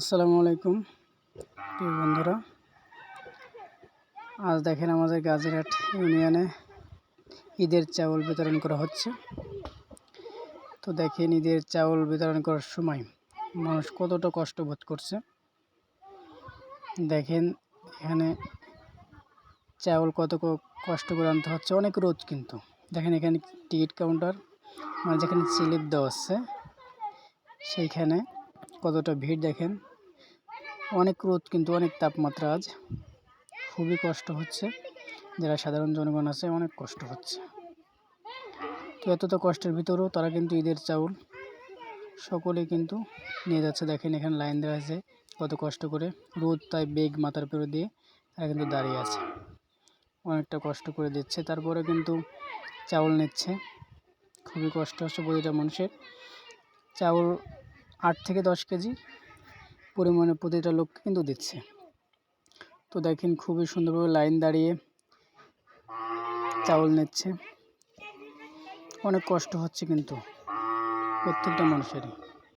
আসসালামু আলাইকুম। প্রিয় বন্ধুরা, আজ দেখেন আমাদের গাজীরহাট ইউনিয়নে ঈদের চাউল বিতরণ করা হচ্ছে। তো দেখেন ঈদের চাউল বিতরণ করার সময় মানুষ কতটা কষ্ট বোধ করছে। দেখেন এখানে চাউল কত কষ্ট করে আনতে হচ্ছে, অনেক রোদ কিন্তু। দেখেন এখানে টিকিট কাউন্টার মানে যেখানে স্লিপ দেওয়া আছে, সেইখানে কতটা ভিড় দেখেন। অনেক রোদ কিন্তু অনেক তাপমাত্রা আজ। খুবই কষ্ট হচ্ছে। যারা সাধারণ জনগণ আছে, অনেক কষ্ট হচ্ছে। তো এতটা কষ্টের ভিতরেও তারা কিন্তু ঈদের চাউল সকলেই কিন্তু নিয়ে যাচ্ছে। দেখেন এখানে লাইন দেওয়া আছে কত কষ্ট করে। রোদ তাই বেগ মাথার উপরে দিয়ে তারা কিন্তু দাঁড়িয়ে আছে। অনেকটা কষ্ট করে দিচ্ছে। তারপরে কিন্তু চাউল নিচ্ছে। খুবই কষ্ট হচ্ছে প্রতিটা মানুষের। চাউল আট থেকে দশ কেজি পরিমাণে প্রতিটা লোক কিন্তু দিচ্ছে। তো দেখেন খুবই সুন্দরভাবে লাইন দাঁড়িয়ে চাউল নিচ্ছে। অনেক কষ্ট হচ্ছে কিন্তু প্রত্যেকটা মানুষেরই।